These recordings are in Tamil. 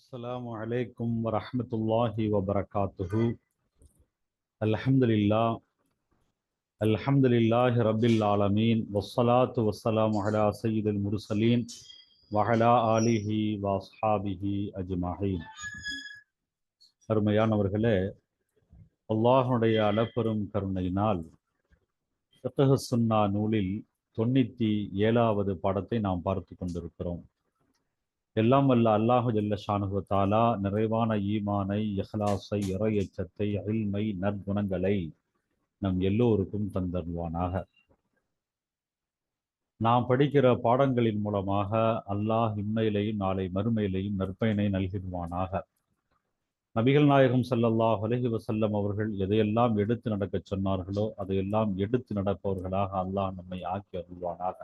السلام عليكم ورحمة الله وبركاته الحمد لله الحمد لله رب العالمين والصلاة والسلام على سيد المرسلين وعلى آله وأصحابه أجمعين அருமையானவர்களே அல்லாஹுடைய அளப்பெரும் கருணையினால் ஃபிக்ஹ் சுன்னா நூலில் தொண்ணூத்தி ஏழாவது பாடத்தை நாம் பார்த்து கொண்டிருக்கிறோம் எல்லாம் வல்ல அல்லாஹு ஜல்ல ஷானுகு தாலா நிறைவான ஈமானை இஹ்லாஸை இறை எச்சத்தை அல்மை நற்குணங்களை நம் எல்லோருக்கும் தந்தருவானாக நாம் படிக்கிற பாடங்களின் மூலமாக அல்லாஹ் இம்மையிலையும் நாளை மறுமையிலையும் நற்பயனை நல்கிடுவானாக. நபிகள் நாயகம் சல்லல்லாஹ் அலஹி வசல்லம் அவர்கள் எதையெல்லாம் எடுத்து நடக்கச் சொன்னார்களோ அதையெல்லாம் எடுத்து நடப்பவர்களாக அல்லாஹ் நம்மை ஆக்கி அருள்வானாக.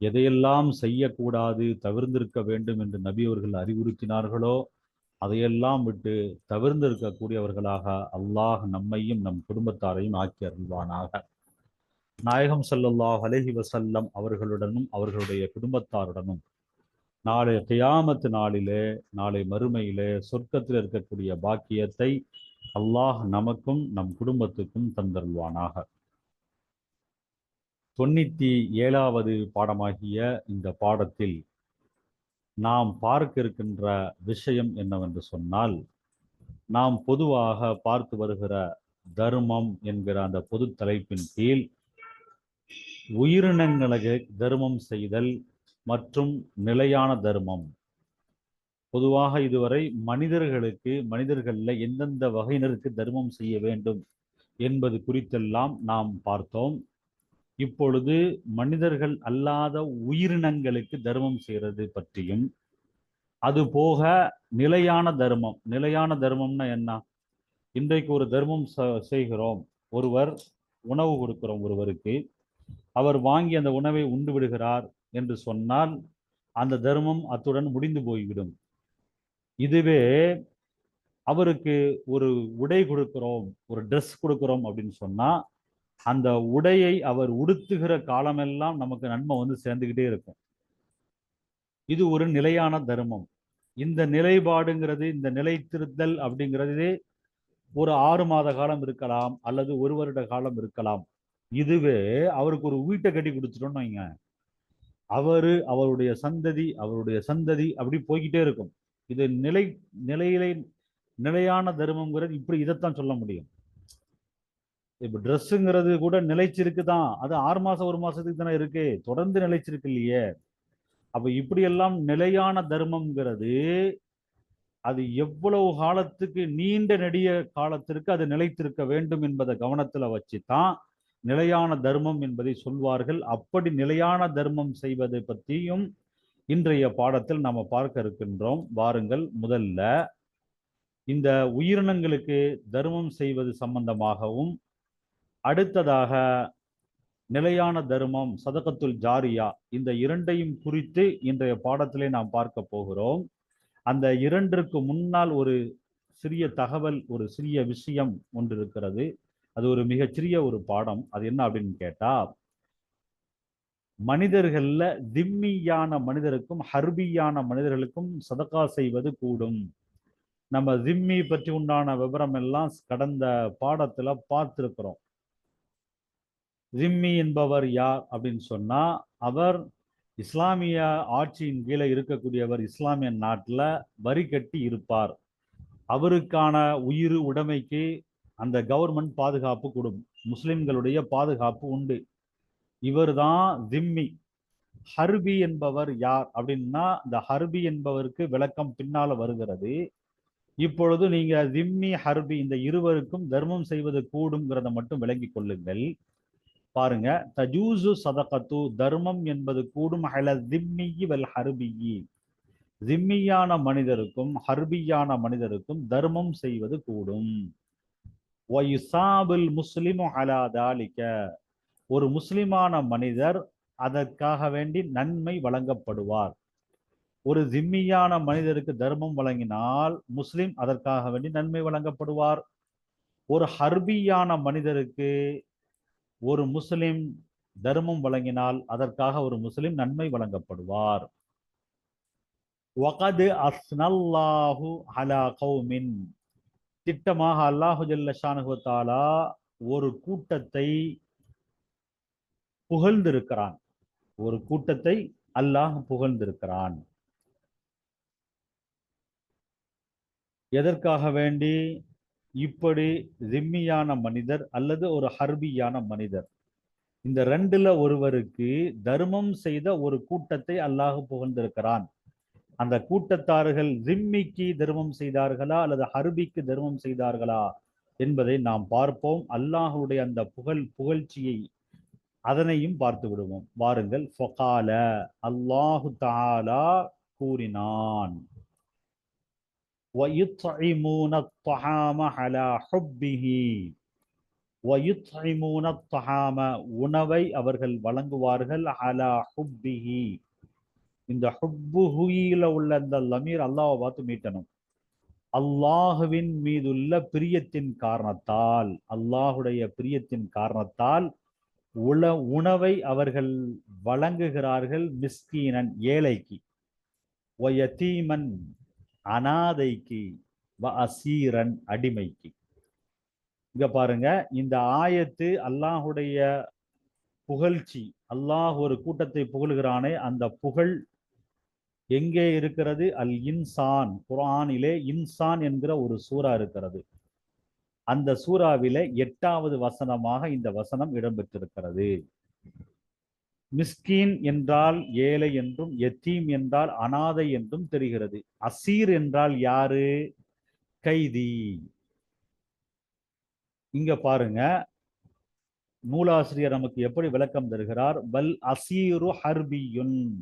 எதையெல்லாம் செய்யக்கூடாது தவிர்ந்திருக்க வேண்டும் என்று நபி அவர்கள் அறிவுறுத்தினார்களோ அதையெல்லாம் விட்டு தவிர்ந்திருக்கக்கூடியவர்களாக அல்லாஹ் நம்மையும் நம் குடும்பத்தாரையும் ஆக்கி அருள்வானாக. நாயகம் சல்லல்லாஹ் அலஹி வசல்லம் அவர்களுடனும் அவர்களுடைய குடும்பத்தாருடனும் நாளை கியாமத்து நாளிலே நாளை மறுமையிலே சொர்க்கத்தில் இருக்கக்கூடிய பாக்கியத்தை அல்லாஹ் நமக்கும் நம் குடும்பத்துக்கும் தந்தருள்வானாக. தொண்ணூத்தி ஏழாவது பாடமாகிய இந்த பாடத்தில் நாம் பார்க்க இருக்கின்ற விஷயம் என்னவென்று சொன்னால் நாம் பொதுவாக பார்த்து வருகிற தர்மம் என்கிற அந்த பொது தலைப்பின் கீழ் உயிரினங்களுக்கு தர்மம் செய்தல் மற்றும் நிலையான தர்மம். பொதுவாக இதுவரை மனிதர்களுக்கு மனிதர்களில் எந்தெந்த வகையினருக்கு தர்மம் செய்ய வேண்டும் என்பது குறித்தெல்லாம் நாம் பார்த்தோம். இப்பொழுது மனிதர்கள் அல்லாத உயிரினங்களுக்கு தர்மம் செய்கிறது பற்றியும் அது போக நிலையான தர்மம் நிலையான தர்மம்னா என்ன? இன்றைக்கு ஒரு தர்மம் செய்கிறோம். ஒருவர் உணவு கொடுக்கிறோம் ஒருவருக்கு. அவர் வாங்கி அந்த உணவை உண்டு விடுகிறார் என்று சொன்னால் அந்த தர்மம் அத்துடன் முடிந்து போய்விடும். இதுவே அவருக்கு ஒரு உடை கொடுக்கிறோம் ஒரு ட்ரெஸ் கொடுக்கிறோம் அப்படின்னு சொன்னால் அந்த உடையை அவர் உடுத்துகிற காலமெல்லாம் நமக்கு நன்மை வந்து சேர்ந்துக்கிட்டே இருக்கும். இது ஒரு நிலையான தர்மம். இந்த நிலைப்பாடுங்கிறது இந்த நிலைத்திருத்தல் அப்படிங்கிறது ஒரு ஆறு மாத காலம் இருக்கலாம் அல்லது ஒரு வருட காலம் இருக்கலாம். இதுவே அவருக்கு ஒரு வீட்டை கட்டி கொடுத்துட்டோம்னு வைங்க. அவரு அவருடைய சந்ததி அவருடைய சந்ததி அப்படி போய்கிட்டே இருக்கும். இது நிலை நிலையிலே நிலையான தர்மங்கிறது இப்படி இதைத்தான் சொல்ல முடியும். இப்போ ட்ரெஸ்ஸுங்கிறது கூட நிலைச்சிருக்கு தான் அது ஆறு மாதம் ஒரு மாதத்துக்கு தானே இருக்கு. தொடர்ந்து நிலைச்சிருக்கு இல்லையே. அப்போ இப்படியெல்லாம் நிலையான தர்மம்ங்கிறது அது எவ்வளவு காலத்துக்கு நீண்ட நெடிய காலத்திற்கு அது நிலைத்திருக்க வேண்டும் என்பதை கவனத்தில் வச்சு தான் நிலையான தர்மம் என்பதை சொல்வார்கள். அப்படி நிலையான தர்மம் செய்வதை பற்றியும் இன்றைய பாடத்தில் நாம் பார்க்க இருக்கின்றோம். வாருங்கள் முதல்ல இந்த உயிரினங்களுக்கு தர்மம் செய்வது சம்பந்தமாகவும் அடுத்ததாக நிலையான தர்மம் சதகத்துல் ஜாரியா இந்த இரண்டையும் குறித்து இன்றைய பாடத்திலே நாம் பார்க்க போகிறோம். அந்த இரண்டிற்கு முன்னால் ஒரு சிறிய தகவல் ஒரு சிறிய விஷயம் ஒன்று இருக்கிறது. அது ஒரு மிகச்சிறிய ஒரு பாடம். அது என்ன அப்படின்னு கேட்டா மனிதர்கள்ல திம்மியான மனிதருக்கும் ஹர்பியான மனிதர்களுக்கும் சதக்கா செய்வது கூடும். நம்ம திம்மி பற்றி உண்டான விவரம் எல்லாம் கடந்த பாடத்துல பார்த்திருக்கிறோம். ஜிம்மி என்பவர் யார் அப்படின்னு சொன்னால் அவர் இஸ்லாமிய ஆட்சியின் கீழே இருக்கக்கூடியவர் இஸ்லாமிய நாட்டில் வரி கட்டி இருப்பார். அவருக்கான உயிர் உடைமைக்கு அந்த கவர்மெண்ட் பாதுகாப்பு கொடுக்கும் முஸ்லிம்களுடைய பாதுகாப்பு உண்டு. இவர் தான் திம்மி ஹர்பி என்பவர் யார் அப்படின்னா இந்த ஹர்பி என்பவருக்கு விளக்கம் பின்னால வருகிறது. இப்பொழுது நீங்க திம்மி ஹர்பி இந்த இருவருக்கும் தர்மம் செய்வது கூடுங்கிறத மட்டும் விளங்கி கொள்ளுங்கள். பாருங்க தஜூசு சதகத்து தர்மம் என்பது கூடும் அல திம்மியி வல் ஹர்பியி. திம்மியான மனிதருக்கும் ஹர்பியான மனிதருக்கும் தர்மம் செய்வது கூடும். முஸ்லிமு அலா தாலிக்க. ஒரு முஸ்லிமான மனிதர் அதற்காக வேண்டி நன்மை வழங்கப்படுவார். ஒரு ஜிம்மியான மனிதருக்கு தர்மம் வழங்கினால் முஸ்லிம் அதற்காக வேண்டி நன்மை வழங்கப்படுவார். ஒரு ஹர்பியான மனிதருக்கு ஒரு முஸ்லிம் தர்மம் வழங்கினால் அதற்காக ஒரு முஸ்லிம் நன்மை வழங்கப்படுவார். வகது அஸ்னல்லாஹு அலா கௌமின். திட்டமாக அல்லாஹு ஜல்லஷானுகுத்தாலா ஒரு கூட்டத்தை புகழ்ந்திருக்கிறான். ஒரு கூட்டத்தை அல்லாஹ் புகழ்ந்திருக்கிறான். எதற்காக வேண்டி? இப்படி ஜிம்மியான மனிதர் அல்லது ஒரு ஹர்பியான மனிதர். இந்த ரெண்டுல ஒருவருக்கு தர்மம் செய்த ஒரு கூட்டத்தை அல்லாஹ் புகழ்ந்திருக்கிறான். அந்த கூட்டத்தார்கள் ஜிம்மிக்கு தர்மம் செய்தார்களா அல்லது ஹர்பிக்கு தர்மம் செய்தார்களா என்பதை நாம் பார்ப்போம். அல்லாஹுடைய அந்த புகழ் புகழ்ச்சியை அதனையும் பார்த்து விடுவோம். வாருங்கள். ஃபகால. அல்லாஹு தாலா கூறினான். وَيُطْعِمُونَ الطَّعَامَ عَلَى حُبِّهِ وَيُطْعِمُونَ الطَّعَامَ உணவை அவர்கள் வழங்குவார்கள் அலா ஹுப்பிஹி இந்த ஹுப்புஹுயில உள்ள அந்த லமீர் அல்லாஹ்வை பார்த்து மீட்டணும் அல்லாஹுவின் மீதுள்ள பிரியத்தின் காரணத்தால் அல்லாஹுடைய பிரியத்தின் காரணத்தால் உள உணவை அவர்கள் வழங்குகிறார்கள் மிஸ்கீனன் ஏழைக்கு ஒயத்தீமன் அனாதைக்கு வ அசீரன் அடிமைக்கு. இங்க பாருங்க இந்த ஆயத்து அல்லாஹுடைய புகழ்ச்சி அல்லாஹ் ஒரு கூட்டத்தை புகழ்கிறானே அந்த புகழ் எங்கே இருக்கிறது? அல் இன்சான் குரானிலே இன்சான் என்கிற ஒரு சூறா இருக்கிறது. அந்த சூறாவிலே எட்டாவது வசனமாக இந்த வசனம் இடம்பெற்றிருக்கிறது. மிஸ்கீன் என்றால் ஏழை என்றும் எத்தீம் என்றால் அனாதை என்றும் தெரிகிறது. அசீர் என்றால் யாரு? கைதி. இங்க பாருங்க. நூலாசிரியர் நமக்கு எப்படி விளக்கம் தருகிறார்? பல் அசீரு ஹர்பியுன்.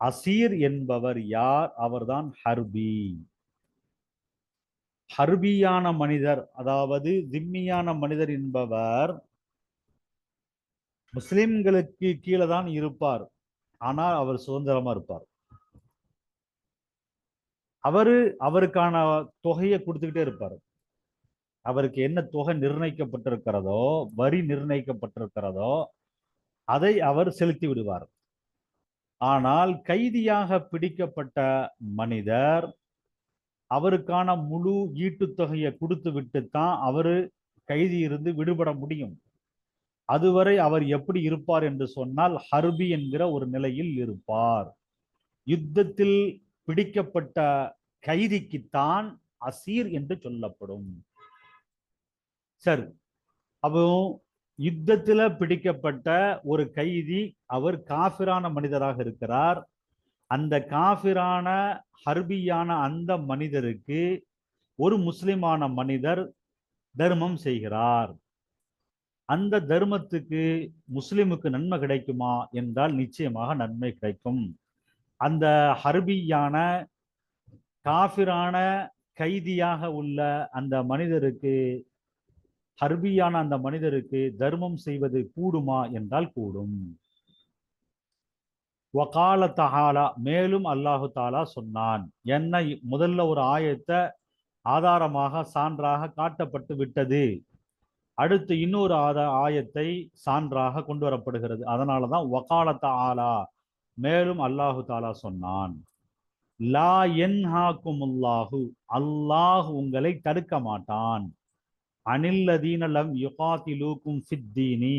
அசீர் என்பவர் யார்? அவர்தான் ஹர்பி. ஹர்பியான மனிதர் அதாவது திம்மியான மனிதர் என்பவர் முஸ்லிம்களுக்கு கீழே தான் இருப்பார். ஆனால் அவர் சுதந்திரமா இருப்பார். அவரு அவருக்கான தொகையை கொடுத்துக்கிட்டே இருப்பார். அவருக்கு என்ன தொகை நிர்ணயிக்கப்பட்டிருக்கிறதோ வரி நிர்ணயிக்கப்பட்டிருக்கிறதோ அதை அவர் செலுத்தி விடுவார். ஆனால் கைதியாக பிடிக்கப்பட்ட மனிதர் அவருக்கான முழு ஈட்டுத் தொகையை கொடுத்து விட்டு தான் அவரு கைதி இருந்து விடுபட முடியும். அதுவரை அவர் எப்படி இருப்பார் என்று சொன்னால் ஹர்பி என்கிற ஒரு நிலையில் இருப்பார். யுத்தத்தில் பிடிக்கப்பட்ட கைதிக்குத்தான் அசீர் என்று சொல்லப்படும். சரி அப்போ யுத்தத்துல பிடிக்கப்பட்ட ஒரு கைதி அவர் காஃபிரான மனிதராக இருக்கிறார். அந்த காஃபிரான ஹர்பியான அந்த மனிதருக்கு ஒரு முஸ்லிமான மனிதர் தர்மம் செய்கிறார். அந்த தர்மத்துக்கு முஸ்லிமுக்கு நன்மை கிடைக்குமா என்றால் நிச்சயமாக நன்மை கிடைக்கும். அந்த ஹர்பியான காஃபிரான கைதியாக உள்ள அந்த மனிதருக்கு ஹர்பியான அந்த மனிதருக்கு தர்மம் செய்வது கூடுமா என்றால் கூடும். வகால தஹாலா மேலும் அல்லாஹு தாலா சொன்னான் என்னை முதல்ல ஒரு ஆயத்தை ஆதாரமாக சான்றாக காட்டப்பட்டு விட்டது. அடுத்து இன்னொரு ஆத ஆயத்தை சான்றாக கொண்டு வரப்படுகிறது. அதனாலதான் வகாலத்த ஆலா மேலும் அல்லாஹு தாலா சொன்னான் லா என்ஹாக்குமுல்லாஹு. அல்லாஹ் உங்களை தடுக்க மாட்டான். அனில்லதீனலம் யுகாத்திலூக்கும் ஃபித்தீனி.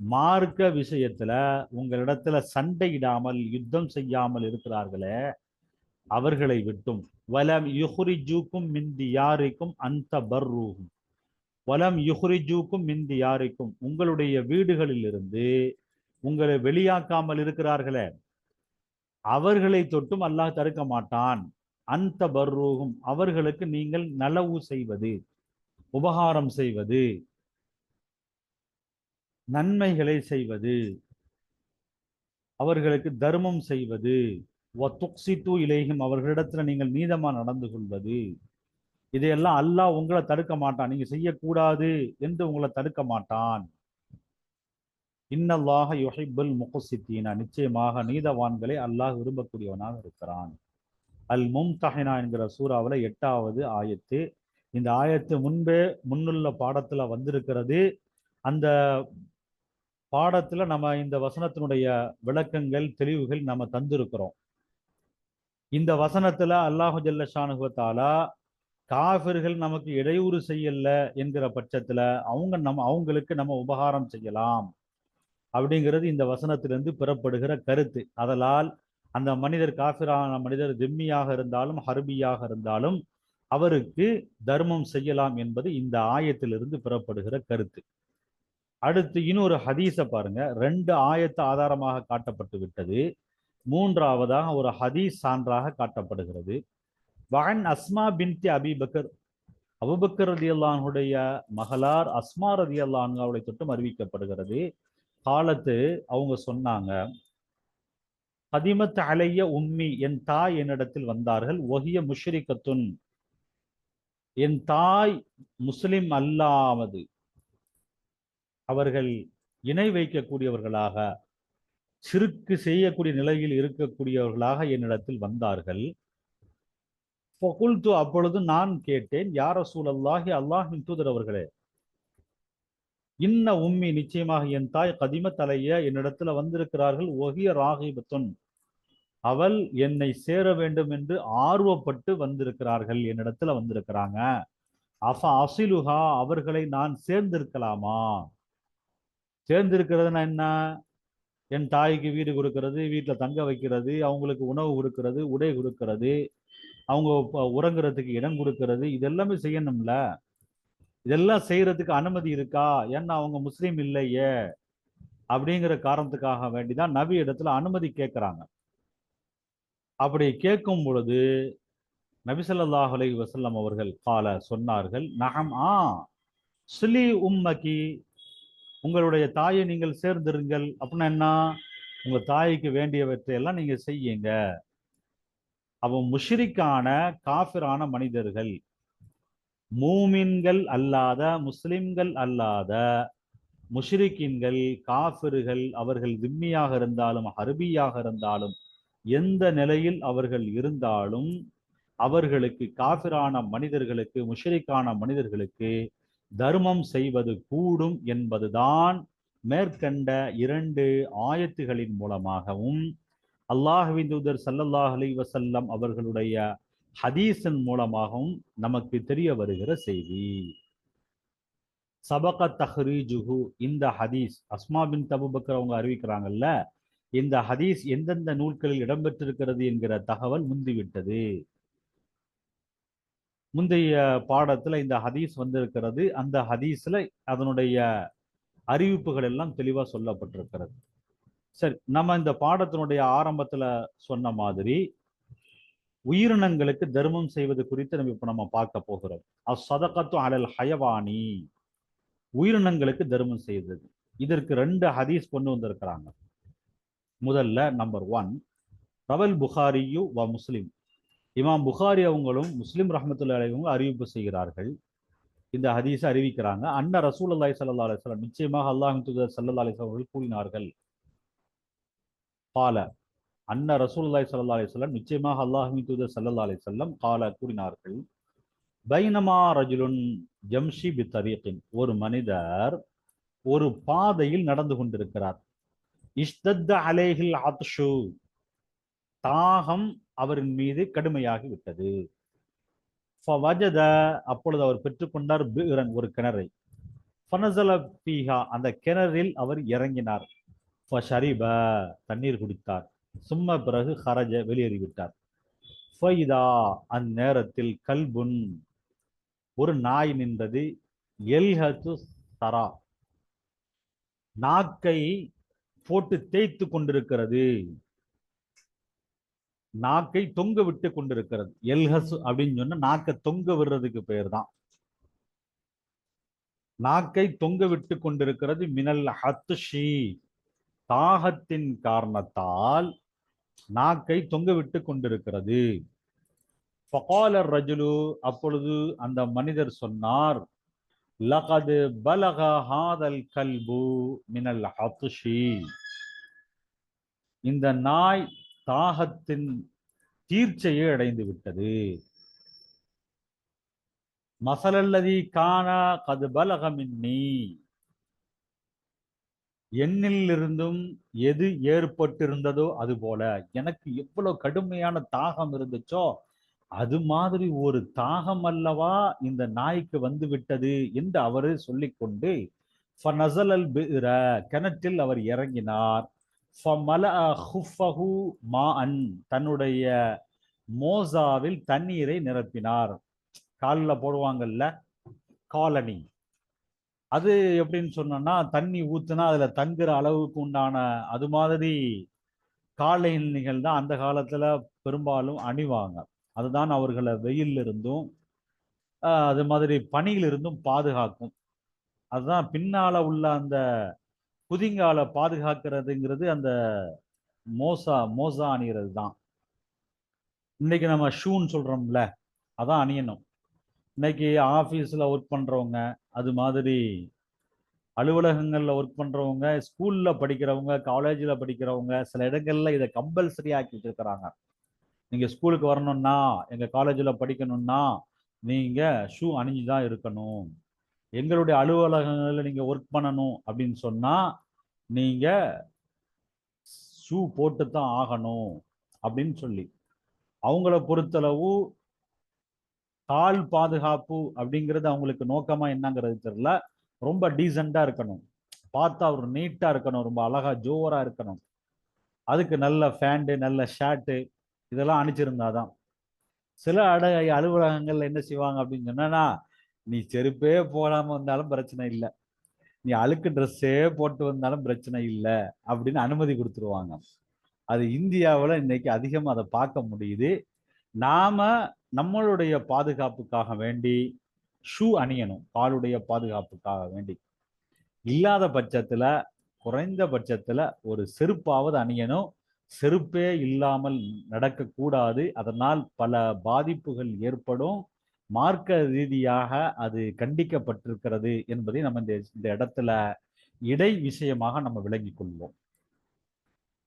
மார்க்க விஷயத்துல உங்களிடத்துல சண்டையிடாமல் யுத்தம் செய்யாமல் இருக்கிறார்களே அவர்களை விட்டும். வலம் யுஹ்ரிஜூக்கும் மிந்தி யாருக்கும் அந்த பர்ரூகும் வலம் யுஹ்ரிஜூக்கும் மிந்தி யாருக்கும் உங்களுடைய வீடுகளிலிருந்து உங்களை வெளியாக்காமல் இருக்கிறார்களே அவர்களை தொட்டும் அல்லாஹ் தடுக்க மாட்டான். அந்த பர்ரூகும் அவர்களுக்கு நீங்கள் நலவு செய்வது உபகாரம் செய்வது நன்மைகளை செய்வது அவர்களுக்கு தர்மம் செய்வது துக்சித்து இலேகும் அவர்களிடத்துல நீங்கள் நீதமா நடந்து கொள்வது இதையெல்லாம் அல்லாஹ் உங்களை தடுக்க மாட்டான். நீங்க செய்யக்கூடாது என்று உங்களை தடுக்க மாட்டான். இன்னல்லாக யுஹிப்புல் முகசித்தீனா நிச்சயமாக நீதவான்களை அல்லாஹ் விரும்பக்கூடியவனாக இருக்கிறான். அல் மும்தஹினா என்கிற சூறாவில் எட்டாவது ஆயத்து. இந்த ஆயத்து முன்பே முன்னுள்ள பாடத்துல வந்திருக்கிறது. அந்த பாடத்துல நம்ம இந்த வசனத்தினுடைய விளக்கங்கள் தெளிவுகள் நம்ம தந்திருக்கிறோம். இந்த வசனத்துல அல்லாஹு ஜல்ல ஷானுகத்தாலா காஃபிர்கள் நமக்கு இடையூறு செய்யல என்கிற பட்சத்துல அவங்க நம்ம அவங்களுக்கு நம்ம உபகாரம் செய்யலாம். அப்படிங்கிறது இந்த வசனத்திலிருந்து பெறப்படுகிற கருத்து. அதனால் அந்த மனிதர் காஃபிரான மனிதர் திம்மியாக இருந்தாலும் ஹர்பியாக இருந்தாலும் அவருக்கு தர்மம் செய்யலாம் என்பது இந்த ஆயத்திலிருந்து பெறப்படுகிற கருத்து. அடுத்து இன்னொரு ஹதீஸை பாருங்க. ரெண்டு ஆயத்து ஆதாரமாக காட்டப்பட்டு விட்டது. மூன்றாவதாக ஒரு ஹதீஸ் சான்றாக காட்டப்படுகிறது. வகன் Asma bint Abi Bakr Abu Bakr ரதி அல்லானுடைய மகளார் அஸ்மா ரதி அல்லான் அவளை தொட்டும் அறிவிக்கப்படுகிறது. காலத்து அவங்க சொன்னாங்க பதிமத்து அலைய உம்மி என் தாய் என்னிடத்தில் வந்தார்கள். ஒகிய முஷ்ரிகத்துன் என் தாய் முஸ்லிம் அல்லாமது. அவர்கள் இணை வைக்கக்கூடியவர்களாக சிறுக்கு செய்யக்கூடிய நிலையில் இருக்கக்கூடியவர்களாக என்னிடத்தில் வந்தார்கள். ஃபகுல்து அப்பொழுது நான் கேட்டேன் யார சூழல்லாகி அல்லாஹின் தூதர் அவர்களே இன்ன உம்மி நிச்சயமாக என் தாய் கதிம தலைய என்னிடத்துல வந்திருக்கிறார்கள் ஒகிய ராகிபத்துன். அவள் என்னை சேர வேண்டும் என்று ஆர்வப்பட்டு வந்திருக்கிறார்கள் என்னிடத்துல வந்திருக்கிறாங்க. அஃப அசிலுஹா அவர்களை நான் சேர்ந்திருக்கலாமா? சேர்ந்திருக்கிறதுனா என்ன? என் தாய்க்கு வீடு கொடுக்கறது வீட்டில் தங்க வைக்கிறது அவங்களுக்கு உணவு கொடுக்கறது உடை கொடுக்கறது அவங்க உறங்குறதுக்கு இடம் கொடுக்கறது இதெல்லாமே செய்யணும்ல? இதெல்லாம் செய்யறதுக்கு அனுமதி இருக்கா? ஏன்னா அவங்க முஸ்லீம் இல்லையே அப்படிங்கிற காரணத்துக்காக வேண்டிதான் நபி இடத்துல அனுமதி கேட்குறாங்க அப்படி கேட்கும் பொழுது நபிசல்லாஹ் ஸல்லல்லாஹு வசல்லம் அவர்கள் கால சொன்னார்கள் நகம் ஆ சுலி உம்மகி உங்களுடைய தாயை நீங்கள் சேர்ந்திருங்கள். அப்படின்னா என்ன? உங்க தாய்க்கு வேண்டியவற்றை எல்லாம் நீங்க செய்யுங்க. அவன் முஷிரிக்கான காஃபிரான மனிதர்கள் மூமின்கள் அல்லாத முஸ்லிம்கள் அல்லாத முஷிரிக்கின்கள் காஃபிர்கள் அவர்கள் விம்மியாக இருந்தாலும் ஹர்பியாக இருந்தாலும் எந்த நிலையில் அவர்கள் இருந்தாலும் அவர்களுக்கு காஃபிரான மனிதர்களுக்கு முஷிரிக்கான மனிதர்களுக்கு தர்மம் செய்வது கூடும் என்பதுதான் மேற்கண்ட இரண்டு ஆயத்துகளின் மூலமாகவும் அல்லாஹுவின் தூதர் சல்லல்லாஹ் அலி வசல்லம் அவர்களுடைய ஹதீஸின் மூலமாகவும் நமக்கு தெரிய வருகிற செய்தி. சபக தஹ்ரீஜுஹு இந்த ஹதீஸ் அஸ்மா பின் தபுபக்கர் அவங்க அறிவிக்கிறாங்கல்ல இந்த ஹதீஸ் எந்தெந்த நூல்களில் இடம்பெற்றிருக்கிறது என்கிற தகவல் முந்திவிட்டது. முந்தைய பாடத்தில் இந்த ஹதீஸ் வந்திருக்கிறது. அந்த ஹதீஸில் அதனுடைய அறிவிப்புகள் எல்லாம் தெளிவாக சொல்லப்பட்டிருக்கிறது. சரி நம்ம இந்த பாடத்தினுடைய ஆரம்பத்தில் சொன்ன மாதிரி உயிரினங்களுக்கு தர்மம் செய்வது குறித்து நம்ம இப்போ நம்ம பார்க்க போகிறோம். அசதகத்து அலல் ஹயவானி. உயிரினங்களுக்கு தர்மம் செய்தது. இதற்கு ரெண்டு ஹதீஸ் கொண்டு வந்திருக்கிறாங்க. முதல்ல நம்பர் ஒன் ரவல் புகாரியு வ முஸ்லிம். இமாம் புகாரி அவங்களும் முஸ்லீம் ரஹமத்துல்லா அலைவங்களும் அறிவிப்பு செய்கிறார்கள். இந்த ஹதீஸை அறிவிக்கிறாங்க. அன்ன ரசூல் அல்லாய் சல்லா அலிஸ்லாம் நிச்சயமாக அல்லாஹ் தூதர் சல்லா அலிஸ்லாம் அவர்கள் கூறினார்கள். பால அன்ன ரசூல் ஸல்லல்லாஹு அலைஹி வஸல்லம் நிச்சயமாக அல்லாஹ் தூதர் சல்லா அலைஹி வஸல்லம் கால கூறினார்கள். பைனமா ரஜுலுன் ஜம்ஷி பி தரீக்கின் ஒரு மனிதர் ஒரு பாதையில் நடந்து கொண்டிருக்கிறார். இஷ்தத்த அலேஹில் ஆத்ஷு தாகம் அவரின் மீது கடுமையாகி விட்டது ஃபவஜத அப்பொழுது அவர் பெற்றுக்கொண்டார் பீரன் ஒரு கிணறை. ஃபனசல பீஹா அந்த கிணறில் அவர் இறங்கினார். ஃபஷரிப தண்ணீர் குடித்தார். சும்ம பிறகு ஹரஜ வெளியேறிவிட்டார். ஃபைதா அந்நேரத்தில் கல்புன் ஒரு நாய் நின்றது. எல்ஹத்து சரா. நாக்கை போட்டு தேய்த்து கொண்டிருக்கிறது. நாக்கை தொங்க விட்டு கொண்டிருக்கிறது. எல்ஹஸ் அப்படின்னு சொன்னா நாக்கை தொங்க விடுறதுக்கு பேர் தான் நாக்கை தொங்க விட்டு கொண்டிருக்கிறது மினல் ஹத்துஷி. தாகத்தின் காரணத்தால் நாக்கை தொங்க விட்டு கொண்டிருக்கிறது. பகாலர் ரஜுலு அப்பொழுது அந்த மனிதர் சொன்னார் லகது பலக ஹாதல் கல்பு மினல் ஹத்துஷி. இந்த நாய் தாகத்தின் தீர்ச்சையை அடைந்து விட்டது. மசலல்லதி காணா கது பலகமின்னி எது ஏற்பட்டிருந்ததோ அது போல எனக்கு எவ்வளவு கடுமையான தாகம் இருந்துச்சோ அது மாதிரி ஒரு தாகம் அல்லவா இந்த நாய்க்கு வந்து விட்டது என்று அவரு சொல்லிக்கொண்டு ஃபநஸலல் பிஇர, கிணற்றில் அவர் இறங்கினார். ஃபமலஅ ஹுஃபஹு தன்னுடைய மோசாவில் தண்ணீரை நிரப்பினார். காலில் போடுவாங்கல்ல காலனி அது எப்படின்னு சொன்னோம்னா தண்ணி ஊத்துனா அதுல தங்குற அளவுக்கு உண்டான அது மாதிரி காலணிகள் தான் அந்த காலத்துல பெரும்பாலும் அணிவாங்க. அதுதான் அவர்களை வெயில் இருந்தும் அது மாதிரி பனியிலிருந்தும் பாதுகாக்கும். அதுதான் பின்னால உள்ள அந்த புதிங்கால பாதுகாக்கிறதுங்கிறது அந்த மோசா மோசா அணிகிறது தான் இன்னைக்கு நம்ம ஷூன்னு சொல்கிறோம்ல அதான் அணியணும். இன்னைக்கு ஆஃபீஸில் ஒர்க் பண்ணுறவங்க அது மாதிரி அலுவலகங்களில் ஒர்க் பண்ணுறவங்க ஸ்கூலில் படிக்கிறவங்க காலேஜில் படிக்கிறவங்க சில இடங்களில் இதை கம்பல்சரி ஆக்கி வச்சுருக்கிறாங்க. நீங்கள் ஸ்கூலுக்கு வரணும்னா எங்கள் காலேஜில் படிக்கணும்னா நீங்கள் ஷூ அணிஞ்சு தான் இருக்கணும். எங்களுடைய அலுவலகங்களில் நீங்கள் ஒர்க் பண்ணணும் அப்படின்னு சொன்னால் நீங்கள் ஷூ போட்டு தான் ஆகணும் அப்படின்னு சொல்லி. அவங்கள பொறுத்தளவு கால் பாதுகாப்பு அப்படிங்கிறது அவங்களுக்கு நோக்கமாக என்னங்கிறது தெரில ரொம்ப டீசெண்டாக இருக்கணும். பார்த்தா ஒரு நீட்டாக இருக்கணும் ரொம்ப அழகாக ஜோராக இருக்கணும். அதுக்கு நல்ல ஃபேண்டு நல்ல ஷர்ட்டு இதெல்லாம் அணிச்சிருந்தாதான் சில அட அலுவலகங்கள்ல என்ன செய்வாங்க அப்படின்னு சொன்னா நீ செருப்பே போடாம வந்தாலும் பிரச்சனை இல்லை. நீ அழுக்கு ட்ரெஸ்ஸே போட்டு வந்தாலும் பிரச்சனை இல்லை அப்படின்னு அனுமதி கொடுத்துருவாங்க. அது இந்தியாவில் இன்னைக்கு அதிகமாக அதை பார்க்க முடியுது. நாம நம்மளுடைய பாதுகாப்புக்காக வேண்டி ஷூ அணியணும். காலுடைய பாதுகாப்புக்காக வேண்டி. இல்லாத பட்சத்தில் குறைந்த பட்சத்தில் ஒரு செருப்பாவது அணியணும். செருப்பே இல்லாமல் நடக்கக்கூடாது. அதனால் பல பாதிப்புகள் ஏற்படும். மார்க்க ரீதியாக அது கண்டிக்கப்பட்டிருக்கிறது என்பதை நம்ம இந்த இந்த இடத்துல இடை விஷயமாக நம்ம விளங்கிக் கொள்வோம்.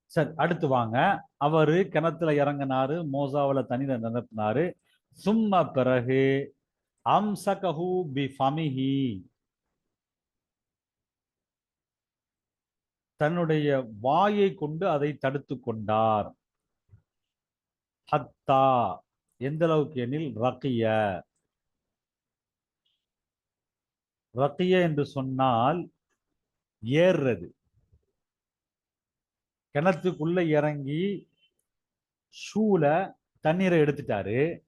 சரி அடுத்து வாங்க. அவரு கிணத்துல இறங்கினாரு மோசாவில் தனியில நிரப்பினாரு. சும்ம பிறகு அம்சகஹு பி ஃபமிஹி. தன்னுடைய வாயை கொண்டு அதை தடுத்து கொண்டார். ஹத்தா. எந்த அளவுக்கு எனில் ரக்கிய ரக்கிய என்று சொன்னால் ஏறுறது. கிணத்துக்குள்ள இறங்கி ஷூல தண்ணீரை எடுத்துட்டாரு.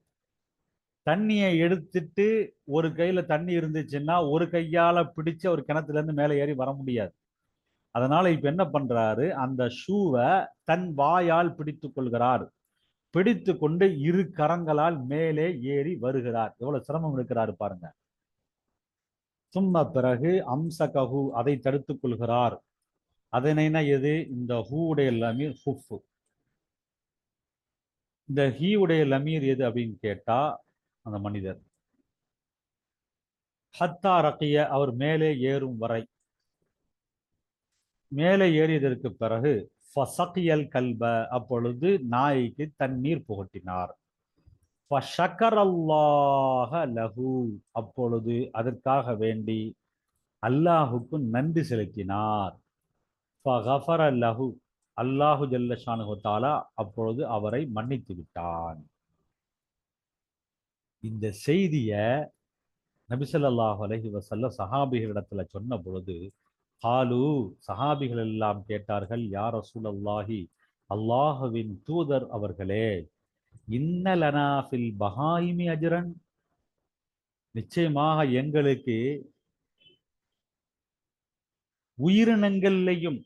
தண்ணியை எடுத்துட்டு ஒரு கையில தண்ணி இருந்துச்சுன்னா ஒரு கையால பிடிச்சு அவர் கிணத்துல இருந்து மேலே ஏறி வர முடியாது. அதனால இப்ப என்ன பண்றாரு? அந்த ஷூவை தன் வாயால் பிடித்து கொள்கிறார். பிடித்து கொண்டு இரு கரங்களால் மேலே ஏறி வருகிறார். எவ்வளவு சிரமம் இருக்கிறாரு பாருங்க. சும்ம பிறகு அம்சகஹு அதை தடுத்துக் கொள்கிறார். அதனைனா எது? இந்த ஹூவுடைய லமீர் ஹுஃப். இந்த ஹீவுடைய லமீர் எது அப்படின்னு கேட்டா அந்த மனிதர். ஹத்தா ரக்கிய அவர் மேலே ஏறும் வரை. மேலே ஏறியதற்கு பிறகு ஃபசக்கியல் கல்ப அப்பொழுது நாய்க்கு தண்ணீர் புகட்டினார். லஹு அப்பொழுது அதற்காக வேண்டி அல்லாஹுக்கு நன்றி செலுத்தினார். ஃபகஃபர லஹு அல்லாஹு ஜல்லஷானு தாலா அப்பொழுது அவரை மன்னித்து விட்டான். இந்த செய்திய நபிசல்லாஹு அலஹி வசல்ல சஹாபிகளிடத்துல சொன்ன பொழுது ஹாலு சஹாபிகள் எல்லாம் கேட்டார்கள் யார் ரசூலல்லாஹி அல்லாஹுவின் தூதர் அவர்களே இன்னலனா பஹாயிமி அஜரன். நிச்சயமாக எங்களுக்கு உயிரினங்கள்லையும்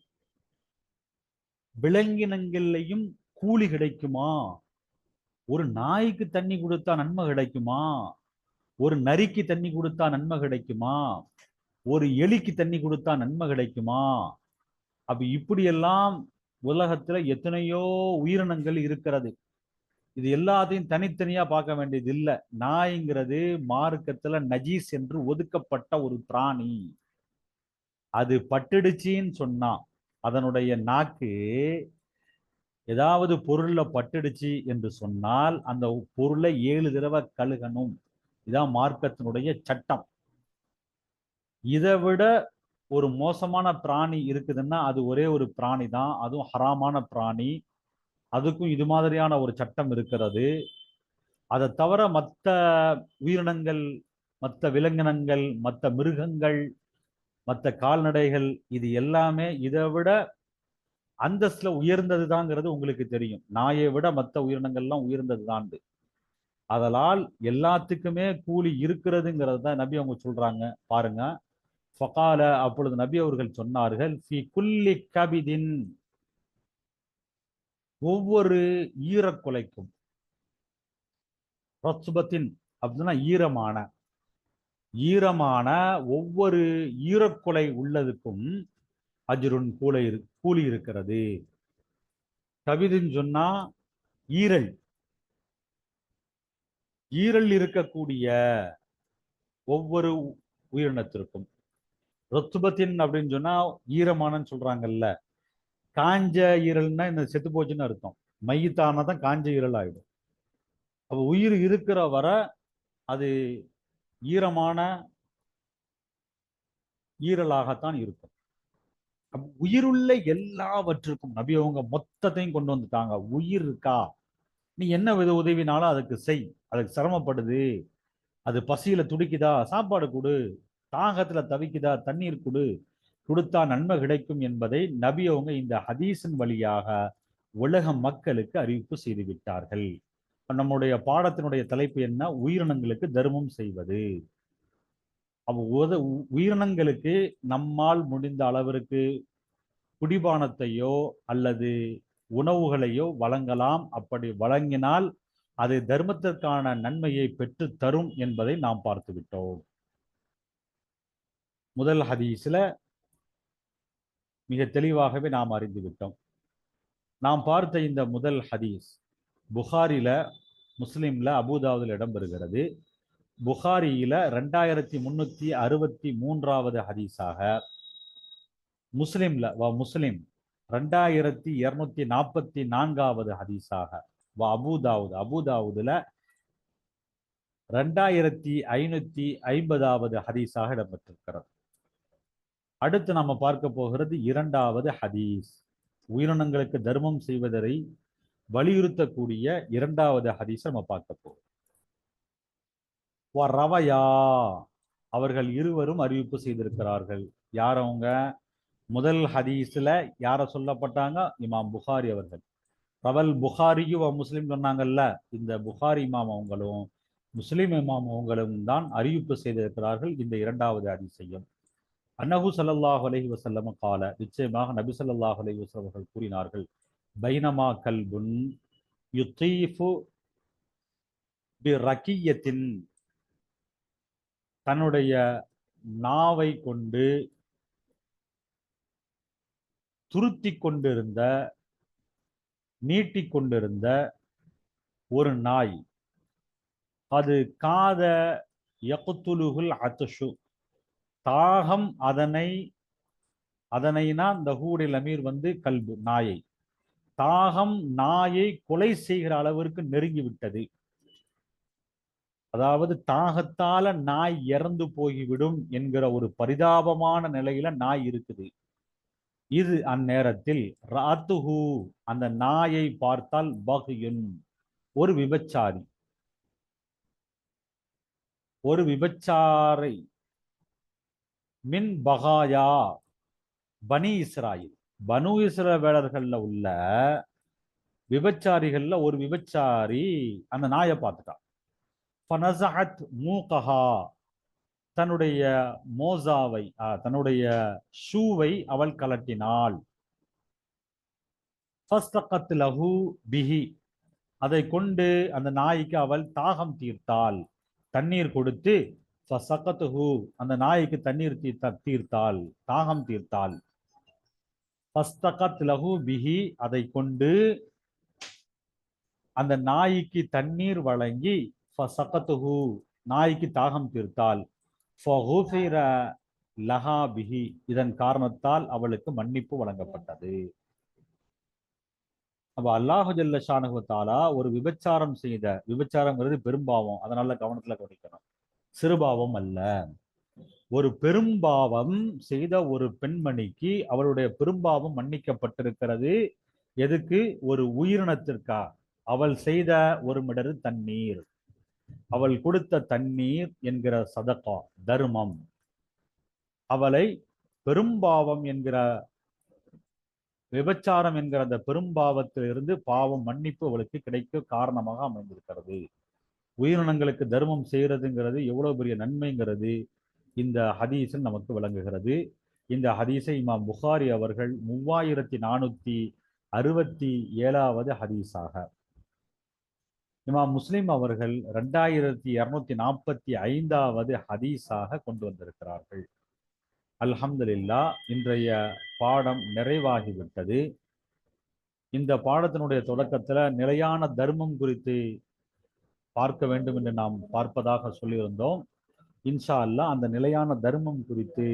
விலங்கினங்கள்லையும் கூலி கிடைக்குமா? ஒரு நாய்க்கு தண்ணி கொடுத்தா நன்மை கிடைக்குமா? ஒரு நரிக்கு தண்ணி கொடுத்தா நன்மை கிடைக்குமா? ஒரு எலிக்கு தண்ணி கொடுத்தா நன்மை கிடைக்குமா? அப்ப இப்படியெல்லாம் உலகத்துல எத்தனையோ உயிரினங்கள் இருக்கிறது. இது எல்லாத்தையும் தனித்தனியா பார்க்க வேண்டியது இல்லை. நாய்ங்கிறது மார்க்கத்துல நஜீஸ் என்று ஒதுக்கப்பட்ட ஒரு பிராணி. அது பட்டுடுச்சின்னு சொன்னா அதனுடைய நாக்கு ஏதாவது பொருள்ல பட்டுடுச்சு என்று சொன்னால் அந்த பொருளை ஏழு தடவை கழுகணும். இதான் மார்க்கத்தினுடைய சட்டம். இதை விட ஒரு மோசமான பிராணி இருக்குதுன்னா அது ஒரே ஒரு பிராணி தான் அதுவும் ஹராமான பிராணி. அதுக்கும் இது மாதிரியான ஒரு சட்டம் இருக்கிறது. அதை தவிர மற்ற உயிரினங்கள் மற்ற விலங்கினங்கள் மற்ற மிருகங்கள் மற்ற கால்நடைகள் இது எல்லாமே இதை விட அந்தஸ்துல உயர்ந்தது தாங்கிறது உங்களுக்கு தெரியும். நாயை விட மற்ற உயிரினங்கள்லாம் உயர்ந்தது தான் அதனால் எல்லாத்துக்குமே கூலி இருக்கிறதுங்கிறது தான் நபி அவங்க சொல்றாங்க. பாருங்க. ஃபகால அப்பொழுது நபி அவர்கள் சொன்னார்கள் ஃபி குல்லி கபிதின் ஒவ்வொரு ஈரக்குலைக்கும். ரத்சுபத்தின் அப்படின்னா ஈரமான. ஈரமான ஒவ்வொரு ஈரக்குலை உள்ளதுக்கும் அஜ்ருன் கூலை இரு- கூலி இருக்கிறது. கவிதுன்னு சொன்னா ஈரல். ஈரல் இருக்கக்கூடிய ஒவ்வொரு உயிரினத்திற்கும். ரத்துபத்தின் அப்படின்னு சொன்னா ஈரமானன்னு சொல்றாங்கல்ல. காஞ்ச ஈரல்னா இந்த செத்து போச்சுன்னு அர்த்தம். மையத்தானா தான் காஞ்ச ஈரல் ஆகிடும் அப்போ உயிர் இருக்கிற வரை அது ஈரமான ஈரலாகத்தான் இருக்கும். உயிருள்ள எல்லாவற்றுக்கும் நபி அவங்க மொத்தத்தையும் கொண்டு வந்துட்டாங்க. உயிர் இருக்கா? நீ என்ன வித உதவினாலும் அதுக்கு செய். அதுக்கு சிரமப்படுது. அது பசியில துடிக்குதா? சாப்பாடு கொடு. தாகத்துல தவிக்குதா? தண்ணீர் கொடு. கொடுத்தா நன்மை கிடைக்கும் என்பதை நபி அவங்க இந்த ஹதீஸின் வழியாக உலக மக்களுக்கு அறிவிப்பு செய்து விட்டார்கள் நம்முடைய பாடத்தினுடைய தலைப்பு என்ன? உயிரினங்களுக்கு தர்மம் செய்வது. அவ் உத- உ- உயிரினங்களுக்கு நம்மால் முடிந்த அளவிற்கு குடிபானத்தையோ அல்லது உணவுகளையோ வழங்கலாம். அப்படி வழங்கினால் அது தர்மத்திற்கான நன்மையை பெற்று தரும் என்பதை நாம் பார்த்து விட்டோம் முதல் ஹதீஸில் மிக தெளிவாகவே நாம் அறிந்துவிட்டோம். நாம் பார்த்த இந்த முதல் ஹதீஸ் புகாரில முஸ்லீம்ல அபுதாவுல இடம்பெறுகிறது. புகாரியில ரெண்டாயிரத்தி முன்னூத்தி அறுபத்தி மூன்றாவது ஹதீஸாக முஸ்லிம்ல வ முஸ்லிம் ரெண்டாயிரத்தி இருநூத்தி நாற்பத்தி நான்காவது ஹதீஸாக வ அபுதாவுது அபுதாவுதுல ரெண்டாயிரத்தி ஐநூத்தி ஐம்பதாவது ஹதீஸாக இடம்பெற்றிருக்கிறது. அடுத்து நம்ம பார்க்க போகிறது இரண்டாவது ஹதீஸ். உயிரினங்களுக்கு தர்மம் செய்வதை வலியுறுத்தக்கூடிய இரண்டாவது ஹதீஸ் நம்ம பார்க்க போகிறோம் ரவையா ரவயா அவர்கள் இருவரும் அறிவிப்பு செய்திருக்கிறார்கள். யார் அவங்க? முதல் ஹதீஸ்ல யார சொல்லப்பட்டாங்க? இமாம் புகாரி அவர்கள். ரவல் புகாரியும் முஸ்லீம் சொன்னாங்கல்ல. இந்த புகாரி இமாம் அவங்களும் முஸ்லீம் இமாம் அவங்களும் தான் அறிவிப்பு செய்திருக்கிறார்கள் இந்த இரண்டாவது அதிசயம் அன்னஹு சல்லாஹ் அலஹி வஸல்லம் கால நிச்சயமாக நபி சல்லாஹ் அலஹி வஸல்லம் அவர்கள் கூறினார்கள் பைனமா கல்புன் யுத்தீஃபு பி ரக்கியத்தின் தன்னுடைய நாவை கொண்டு துருத்தி கொண்டிருந்த நீட்டிக் கொண்டிருந்த ஒரு நாய். அது காத யகுத்துலுகுல் அத்துஷு தாகம் அதனை அதனைனா இந்த ஹூடில் அமீர் வந்து கல்பு நாயை. தாகம் நாயை கொலை செய்கிற அளவிற்கு நெருங்கி விட்டது அதாவது தாகத்தால நாய் இறந்து போய்விடும் என்கிற ஒரு பரிதாபமான நிலையில நாய் இருக்குது. இது அந்நேரத்தில் ராத்துஹு அந்த நாயை பார்த்தால் பகுயுன் ஒரு விபச்சாரி. ஒரு விபச்சாரை மின் பகாயா. பனி இஸ்ராயில். பனு இஸ்ரவேலர்கள்ல உள்ள விபச்சாரிகளில் ஒரு விபச்சாரி அந்த நாயை பார்த்துட்டான். ஃபனஸஅத் மூகஹா. தன்னுடைய மோசாவை தன்னுடைய ஷூவை அவள் கலட்டினாள். லஹு பிஹி. அதை கொண்டு அந்த நாய்க்கு அவள் தாகம் தீர்த்தாள். தண்ணீர் கொடுத்து ஃபசகத்துஹு அந்த நாய்க்கு தண்ணீர் தீர்த்த தீர்த்தாள் தாகம் தீர்த்தாள் பஸ்தகத் லஹு பிஹி அதை கொண்டு அந்த நாய்க்கு தண்ணீர் வழங்கி ஃபசகத்துஹு நாய்க்கு தாகம் தீர்த்தாள் லஹா பிஹி இதன் காரணத்தால் அவளுக்கு மன்னிப்பு வழங்கப்பட்டது. அப்ப அல்லாஹு ஜல்ல தாலா ஒரு விபச்சாரம் செய்த விபச்சாரம்ங்கிறது பெரும்பாவம். அதனால கவனத்துல கவனிக்கணும். சிறுபாவம் அல்ல. ஒரு பெரும்பாவம் செய்த ஒரு பெண்மணிக்கு அவளுடைய பெரும்பாவம் மன்னிக்கப்பட்டிருக்கிறது. எதுக்கு? ஒரு உயிரினத்திற்கா? அவள் செய்த ஒரு மிடரு தண்ணீர். அவள் கொடுத்த தண்ணீர் என்கிற சதக்கா தர்மம். அவளை பெரும்பாவம் என்கிற விபச்சாரம் என்கிற அந்த பெரும்பாவத்திலிருந்து பாவம் மன்னிப்பு அவளுக்கு கிடைக்க காரணமாக அமைந்திருக்கிறது. உயிரினங்களுக்கு தர்மம் செய்யறதுங்கிறது எவ்வளவு பெரிய நன்மைங்கிறது இந்த ஹதீஸில் நமக்கு விளங்குகிறது. இந்த ஹதீஸை இமாம் புகாரி அவர்கள் மூவாயிரத்தி நானூத்தி அறுபத்தி ஏழாவது ஹதீஸாக. இமாம் முஸ்லிம் அவர்கள் ரெண்டாயிரத்தி இருநூத்தி நாற்பத்தி ஐந்தாவது ஹதீஸாக கொண்டு வந்திருக்கிறார்கள். அல்ஹம்துலில்லா இன்றைய பாடம் நிறைவாகிவிட்டது. இந்த பாடத்தினுடைய தொடக்கத்துல நிலையான தர்மம் குறித்து பார்க்க வேண்டும் என்று நாம் பார்ப்பதாக சொல்லியிருந்தோம். இன்ஷா அல்லா அந்த நிலையான தர்மம் குறித்து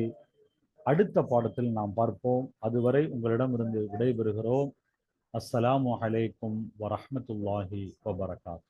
அடுத்த பாடத்தில் நாம் பார்ப்போம். அதுவரை உங்களிடமிருந்து விடைபெறுகிறோம். அஸ்ஸலாமு அலைக்கும் வரஹ்மத்துல்லாஹி வபரகாத்.